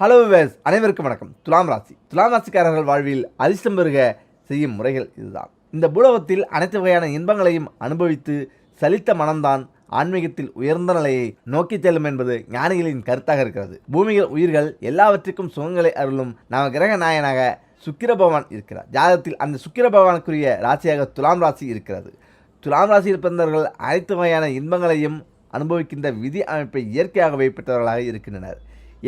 Hello wives அனைவருக்கும் வணக்கம். துலாம் ராசி. துலாம் ராசிக்காரர்கள் வாழ்வில் அதிர்ஷ்டம் பெருக செய்யும் முறைகள் இதுதான். இந்த பூலோகத்தில் அனைத்து வகையான இன்பங்களையும் அனுபவித்து சலித்த மனம்தான் ஆன்மீகத்தில் உயர்ந்த நிலையை நோக்கி செல்லும் என்பது ஞானிகளின் கருத்தாக இருக்கிறது. பூமியில் உயிர்கள் எல்லாவற்றுக்கும் சுகங்களை அருளும் நவ கிரக நாயனாக சுக்கிர பகவான் இருக்கிறார். ஜாதகத்தில் அந்த சுக்கிர பகவானுக்குரிய ராசியாக துலாம் ராசி இருக்கிறது. துலாம் ராசியில் பிறந்தவர்கள் அனைத்து வகையான இன்பங்களையும் அனுபவிக்கின்ற விதி அமைப்பை இயற்கையாகவே பெற்றவர்களாக இருக்கின்றனர்.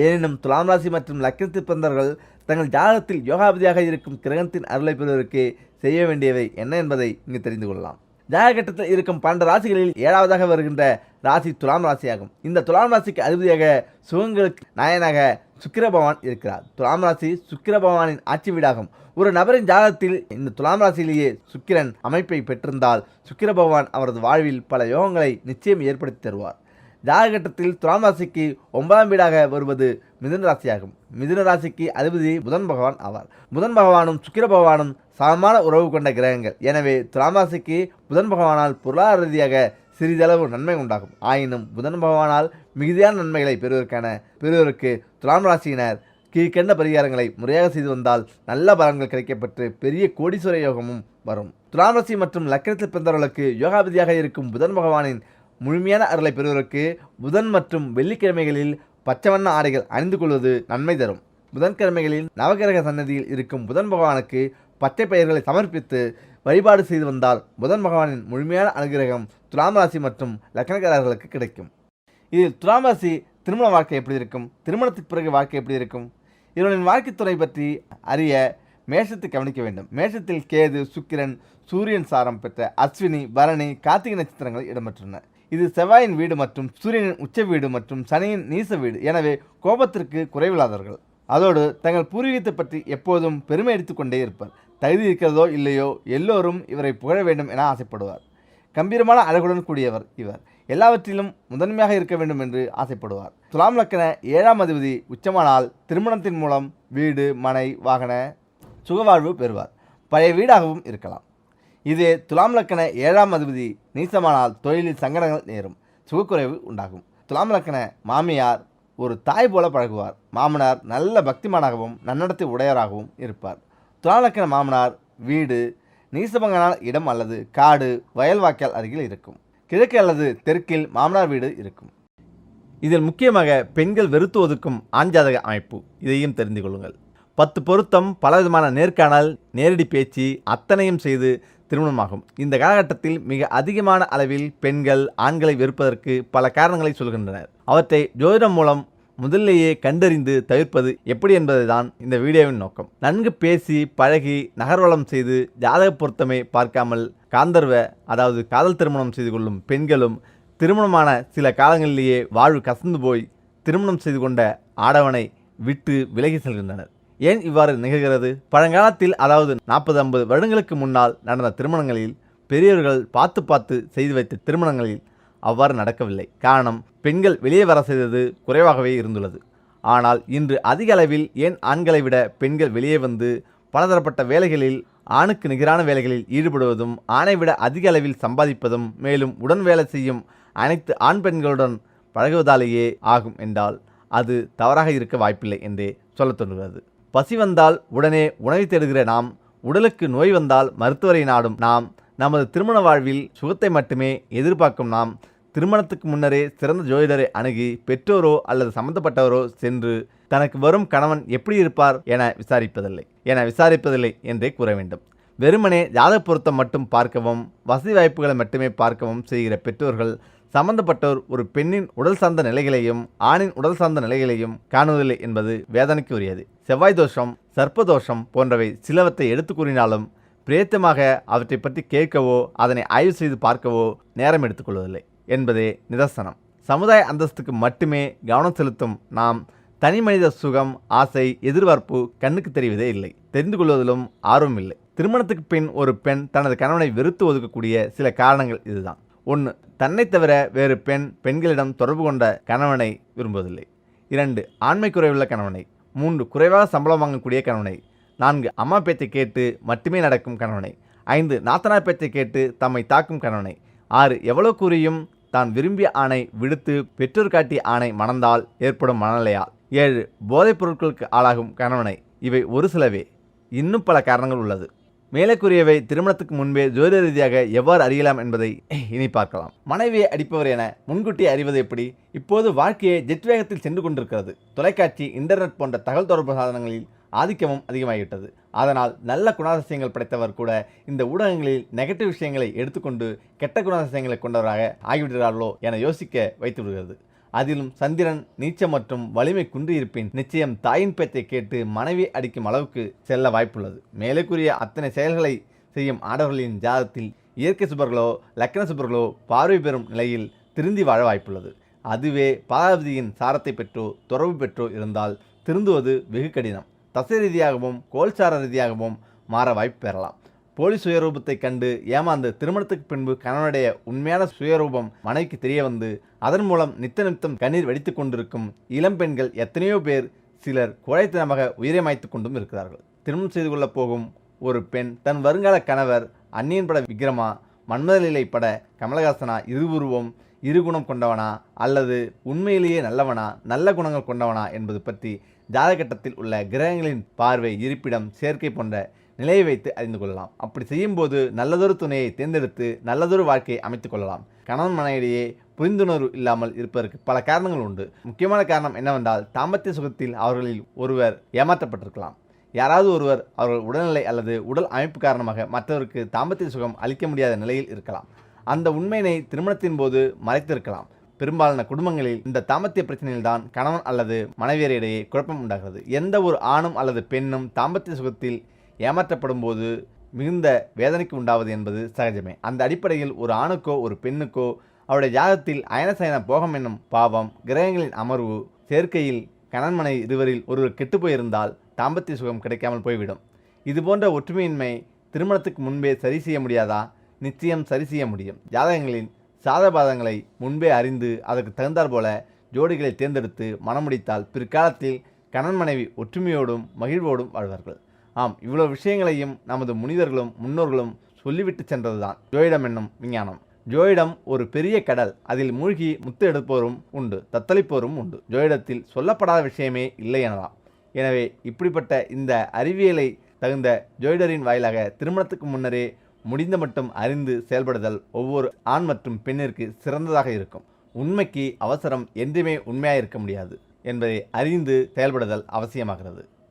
எனினும் துலாம் ராசி மற்றும் லக்னத்தில் பிறந்தவர்கள் தங்கள் ஜாதகத்தில் யோகாபதியாக இருக்கும் கிரகத்தின் அருளை பெறுவதற்கு செய்ய வேண்டியவை என்ன என்பதை இங்கு தெரிந்து கொள்ளலாம். ஜாதகட்டத்தில் இருக்கும் பன்னெண்டு ராசிகளில் ஏழாவதாக வருகின்ற ராசி துலாம் ராசியாகும். இந்த துலாம் ராசிக்கு அதிபதியாக சுகங்களுக்கு நாயனாக சுக்கிர பகவான் இருக்கிறார். துலாம் ராசி சுக்கிர பகவானின் ஆட்சி வீடாகும். ஒரு நபரின் ஜாதகத்தில் இந்த துலாம் ராசியிலேயே சுக்கிரன் அமைப்பை பெற்றிருந்தால் சுக்கிர பகவான் அவரது வாழ்வில் பல யோகங்களை நிச்சயம் ஏற்படுத்தி தருவார். ஜாதகட்டத்தில் துலாம் ராசிக்கு ஒன்பதாம் வீடாக வருவது மிதுன ராசியாகும். மிதுன ராசிக்கு அதிபதி புதன் பகவான் ஆவார். புதன் பகவானும் சுக்கிர பகவானும் சமமான உறவு கொண்ட கிரகங்கள். எனவே துலாம் ராசிக்கு புதன் பகவானால் பொருளாதார ரீதியாக சிறிதளவு நன்மை உண்டாகும். ஆயினும் புதன் பகவானால் மிகுதியான நன்மைகளை பெறுவதற்கான பெறுவதற்கு துலாம் ராசியினர் கீழ்கண்ட பரிகாரங்களை முறையாக செய்து வந்தால் நல்ல பலன்கள் கிடைக்கப்பட்டு பெரிய கோடீஸ்வர யோகமும் வரும். துலாம் ராசி மற்றும் லக்கணத்தில் பிறந்தவர்களுக்கு யோகாபதியாக இருக்கும் புதன் பகவானின் முழுமையான அருளை பெறுவதற்கு புதன் மற்றும் வெள்ளிக்கிழமைகளில் பச்சை வண்ண ஆடைகள் அணிந்து கொள்வது நன்மை தரும். புதன்கிழமைகளில் நவகிரக சன்னதியில் இருக்கும் புதன் பகவானுக்கு பச்சை பெயர்களை சமர்ப்பித்து வழிபாடு செய்து வந்தால் புதன் பகவானின் முழுமையான அனுகிரகம் துலாம் ராசி மற்றும் லக்னக்காரர்களுக்கு கிடைக்கும். இதில் துலாம் ராசி திருமண வாழ்க்கை எப்படி இருக்கும்? திருமணத்துக்கு பிறகு வாழ்க்கை எப்படி இருக்கும்? இவர்களின் வாழ்க்கைத் துறை பற்றி அறிய மேஷத்தை கவனிக்க வேண்டும். மேஷத்தில் கேது சுக்கிரன் சூரியன் சாரம் பெற்ற அஸ்வினி பரணி கார்த்திகை நட்சத்திரங்கள் இடம்பெற்றுள்ளன. இது செவ்வாயின் வீடு மற்றும் சூரியனின் உச்ச வீடு மற்றும் சனியின் நீச வீடு. எனவே கோபத்திற்கு குறைவில்லாதவர்கள். அதோடு தங்கள் பூர்வீகத்தை பற்றி எப்போதும் பெருமை எடுத்துக்கொண்டே இருப்பார். தகுதி இருக்கிறதோ இல்லையோ எல்லோரும் இவரை புகழ வேண்டும் என ஆசைப்படுவார். கம்பீரமான அழகுடன் கூடியவர் இவர். எல்லாவற்றிலும் முதன்மையாக இருக்க வேண்டும் என்று ஆசைப்படுவார். துலாம் லக்கண ஏழாம் அதிபதி உச்சமானால் திருமணத்தின் மூலம் வீடு மனை வாகன சுகவாழ்வு பெறுவார். பழைய வீடாகவும் இருக்கலாம். இதே துலாம் லக்கண ஏழாம் அதிபதி நீசமானால் தொழிலில் சங்கடங்கள் நேரும் சுகக்குறைவு உண்டாகும். துலாம் லக்கண மாமியார் ஒரு தாய் போல பழகுவார். மாமனார் நல்ல பக்திமானாகவும் நன்னடத்தை உடையவராகவும் இருப்பார். துலாம் லக்கண மாமனார் வீடு நீசபங்கனால் இடம் அல்லது காடு வயல் வாய்க்கால் அருகில் இருக்கும். கிழக்கு அல்லது தெற்கில் மாமனார் வீடு இருக்கும். இதில் முக்கியமாக பெண்கள் வெறுத்து ஒதுக்கும் ஆண்ஜாதக அமைப்பு. இதையும் தெரிந்து கொள்ளுங்கள். பத்து பொருத்தம் பலவிதமான நேர்காணல் நேரடி பேச்சு அத்தனையும் செய்து திருமணமாகும். இந்த காலகட்டத்தில் மிக அதிகமான அளவில் பெண்கள் ஆண்களை வெறுப்பதற்கு பல காரணங்களை சொல்கின்றனர். அவற்றை ஜோதிடம் மூலம் முதலிலேயே கண்டறிந்து தவிர்ப்பது எப்படி என்பதுதான் இந்த வீடியோவின் நோக்கம். நன்கு பேசி பழகி நகர்வலம் செய்து ஜாதக பொருத்தமே பார்க்காமல் காந்தர்வ அதாவது காதல் திருமணம் செய்து கொள்ளும் பெண்களும் திருமணமான சில காலங்களிலேயே வாழ்வு கசந்து போய் திருமணம் செய்து கொண்ட ஆடவனை விட்டு விலகி செல்கின்றனர். ஏன் இவ்வாறு நிகழ்கிறது? பழங்காலத்தில் அதாவது நாற்பது ஐம்பது வருடங்களுக்கு முன்னால் நடந்த திருமணங்களில் பெரியவர்கள் பார்த்து பார்த்து செய்து வைத்த திருமணங்களில் அவ்வாறு நடக்கவில்லை. காரணம் பெண்கள் வெளியே வர செய்தது குறைவாகவே இருந்துள்ளது. ஆனால் இன்று அதிக அளவில் ஏன் ஆண்களை விட பெண்கள் வெளியே வந்து பலதரப்பட்ட வேலைகளில் ஆணுக்கு நிகரான வேலைகளில் ஈடுபடுவதும் ஆணை விட அதிக அளவில் சம்பாதிப்பதும் மேலும் உடன் வேலை செய்யும் அனைத்து ஆண் பெண்களுடன் பழகுவதாலேயே ஆகும் என்றால் அது தவறாக இருக்க வாய்ப்பில்லை என்றே சொல்லத் தோன்றுகிறது. பசி வந்தால் உடனே உணவை தேடுகிற நாம் உடலுக்கு நோய் வந்தால் மருத்துவரை நாடும் நாம் நமது திருமண வாழ்வில் சுகத்தை மட்டுமே எதிர்பார்க்கும் நாம் திருமணத்துக்கு முன்னரே சிறந்த ஜோதிடரை அணுகி பெற்றோரோ அல்லது சம்பந்தப்பட்டவரோ சென்று தனக்கு வரும் கணவன் எப்படி இருப்பார் என விசாரிப்பதில்லை. என விசாரிப்பதில்லை என்றே கூற வேண்டும். வெறுமனே ஜாதக பொருத்தம் மட்டும் பார்க்கவும் வசதி வாய்ப்புகளை மட்டுமே பார்க்கவும் செய்கிற பெற்றோர்கள் சம்பந்தப்பட்டோர் ஒரு பெண்ணின் உடல் சார்ந்த நிலைகளையும் ஆணின் உடல் சார்ந்த நிலைகளையும் காணுவதில்லை என்பது வேதனைக்கு உரியது செவ்வாய் தோஷம் சர்ப்பதோஷம் போன்றவை சிலவற்றை எடுத்து கூறினாலும் பிரேத்தமாக அவற்றை பற்றி கேட்கவோ அதனை ஆய்வு செய்து பார்க்கவோ நேரம் எடுத்துக்கொள்வதில்லை என்பதே நிதர்சனம். சமுதாய அந்தஸ்துக்கு மட்டுமே கவனம் செலுத்தும் நாம் தனி மனித சுகம் ஆசை எதிர்பார்ப்பு கண்ணுக்கு தெரிவதே இல்லை. தெரிந்து கொள்வதிலும் ஆர்வம் இல்லை. திருமணத்துக்கு பின் ஒரு பெண் தனது கணவனை வெறுத்து ஒதுக்கக்கூடிய சில காரணங்கள் இதுதான். ஒன்று தன்னை தவிர வேறு பெண் பெண்களிடம் தொடர்பு கொண்ட கணவனை விரும்புவதில்லை. இரண்டு ஆண்மை குறைவுள்ள கணவனை. மூன்று குறைவாக சம்பளம் வாங்கக்கூடிய கணவனை. நான்கு அம்மா பேச்சை கேட்டு மட்டுமே நடக்கும் கணவனை. ஐந்து நாத்தனார் பேச்சை கேட்டு தம்மை தாக்கும் கணவனை. ஆறு எவ்வளவு கூறியும் தான் விரும்பிய ஆணை விடுத்து பெற்றோர் காட்டிய ஆணை மணந்தால் ஏற்படும் மனநிலையால். ஏழு போதைப் பொருட்களுக்கு ஆளாகும் கணவனை. இவை ஒரு சிலவே. இன்னும் பல காரணங்கள் உள்ளது. மேலக்கூறியவை திருமணத்துக்கு முன்பே ஜோதிட ரீதியாக எவ்வாறு அறியலாம் என்பதை இனி பார்க்கலாம். மனைவியை அடிப்பவர் என முன்கூட்டியே அறிவது எப்படி? இப்போது வாழ்க்கையை ஜெட் வேகத்தில் சென்று கொண்டிருக்கிறது. தொலைக்காட்சி இன்டர்நெட் போன்ற தகவல் தொடர்பு சாதனங்களில் ஆதிக்கமும் அதிகமாகிவிட்டது. அதனால் நல்ல குணாதிசயங்கள் படைத்தவர் கூட இந்த ஊடகங்களில் நெகட்டிவ் விஷயங்களை எடுத்துக்கொண்டு கெட்ட குணாதிசயங்களை கொண்டவராக ஆகிவிடுகிறார்களோ என யோசிக்க வைத்து விடுகிறது அதிலும் சந்திரன் நீச்சம் மற்றும் வலிமை குன்றியிருப்பின் நிச்சயம் தாயின் பேச்சை கேட்டு மனைவி அடிக்கும் அளவுக்கு செல்ல வாய்ப்புள்ளது. மேலே கூறிய அத்தனை செயல்களை செய்யும் ஆடவர்களின் ஜாதத்தில் இயற்கை சுபர்களோ லக்கண சுபர்களோ பார்வை பெறும் நிலையில் திருந்தி வாழ வாய்ப்புள்ளது. அதுவே பாதாவதியின் சாரத்தை பெற்றோ துறவு பெற்றோ இருந்தால் திருந்துவது வெகு கடினம். தசை ரீதியாகவும் கோல்சார ரீதியாகவும் மாற வாய்ப்பு பெறலாம். போலி சுயரூபத்தை கண்டு ஏமாந்து திருமணத்துக்கு பின்பு கணவனுடைய உண்மையான சுயரூபம் மனைவிக்கு தெரிய வந்து அதன் மூலம் நித்த நித்தம் கண்ணீர் வெடித்து கொண்டிருக்கும் இளம் பெண்கள் எத்தனையோ பேர் சிலர் குழைத்தனமாக உயிரை மாய்த்து கொண்டும் இருக்கிறார்கள். திருமணம் செய்து கொள்ளப் போகும் ஒரு பெண் தன் வருங்கால கணவர் அந்நியன் பட விக்ரமா மன்மதலிலை பட கமலஹாசனா இருவுருவம் இருகுணம் கொண்டவனா அல்லது உண்மையிலேயே நல்லவனா நல்ல குணங்கள் கொண்டவனா என்பது பற்றி ஜாதகட்டத்தில் உள்ள கிரகங்களின் பார்வை இருப்பிடம் சேர்க்கை போன்ற நிலையை வைத்து அறிந்து கொள்ளலாம். அப்படி செய்யும்போது நல்லதொரு துணையை தேர்ந்தெடுத்து நல்லதொரு வாழ்க்கையை அமைத்துக் கொள்ளலாம். கணவன் மனைவிடையே புரிந்துணர்வு இல்லாமல் இருப்பதற்கு பல காரணங்கள் உண்டு. முக்கியமான காரணம் என்னவென்றால் தாம்பத்திய சுகத்தில் அவர்களில் ஒருவர் ஏமாற்றப்பட்டிருக்கலாம். யாராவது ஒருவர் அவர்கள் உடல்நிலை அல்லது உடல் அமைப்பு காரணமாக மற்றவருக்கு தாம்பத்திய சுகம் அளிக்க முடியாத நிலையில் இருக்கலாம். அந்த உண்மையினை திருமணத்தின் போது மறைத்திருக்கலாம். பெரும்பாலான குடும்பங்களில் இந்த தாம்பத்திய பிரச்சனையில்தான் கணவன் அல்லது மனைவியரிடையே குழப்பம் உண்டாகிறது. எந்த ஒரு ஆணும் அல்லது பெண்ணும் தாம்பத்திய சுகத்தில் ஏமாற்றப்படும் போது மிகுந்த வேதனைக்கு உண்டாவது என்பது சகஜமே. அந்த அடிப்படையில் ஒரு ஆணுக்கோ ஒரு பெண்ணுக்கோ அவருடைய ஜாதத்தில் அயனசயன போகம் என்னும் பாவம் கிரகங்களின் அமர்வு சேர்க்கையில் கணன்மனை இருவரில் ஒருவர் கெட்டுப்போயிருந்தால் தாம்பத்திய சுகம் கிடைக்காமல் போய்விடும். இதுபோன்ற ஒற்றுமையின்மை திருமணத்துக்கு முன்பே சரி செய்ய முடியாதா? நிச்சயம் சரி செய்ய முடியும். ஜாதகங்களின் சாதபாதங்களை முன்பே அறிந்து அதற்கு தகுந்தாற் போல ஜோடிகளை தேர்ந்தெடுத்து மனமுடித்தால் பிற்காலத்தில் கணன் மனைவி ஒற்றுமையோடும் மகிழ்வோடும் வாழ்வார்கள். ஆம் இவ்வளோ விஷயங்களையும் நமது முனிதர்களும் முன்னோர்களும் சொல்லிவிட்டு சென்றதுதான். ஜோயிடம் என்னும் விஞ்ஞானம். ஜோயிடம் ஒரு பெரிய கடல். அதில் மூழ்கி முத்து எடுப்போரும் உண்டு தத்தளிப்போரும் உண்டு. ஜோயிடத்தில் சொல்லப்படாத விஷயமே இல்லை எனலாம். எனவே இப்படிப்பட்ட இந்த அறிவியலை தகுந்த ஜோயிடரின் வாயிலாக திருமணத்துக்கு முன்னரே முடிந்த மட்டும் அறிந்து செயல்படுதல் ஒவ்வொரு ஆண் மற்றும் பெண்ணிற்கு சிறந்ததாக இருக்கும். உண்மைக்கு அவசரம் என்றுமே உண்மையாக இருக்க முடியாது என்பதை அறிந்து செயல்படுதல் அவசியமாகிறது.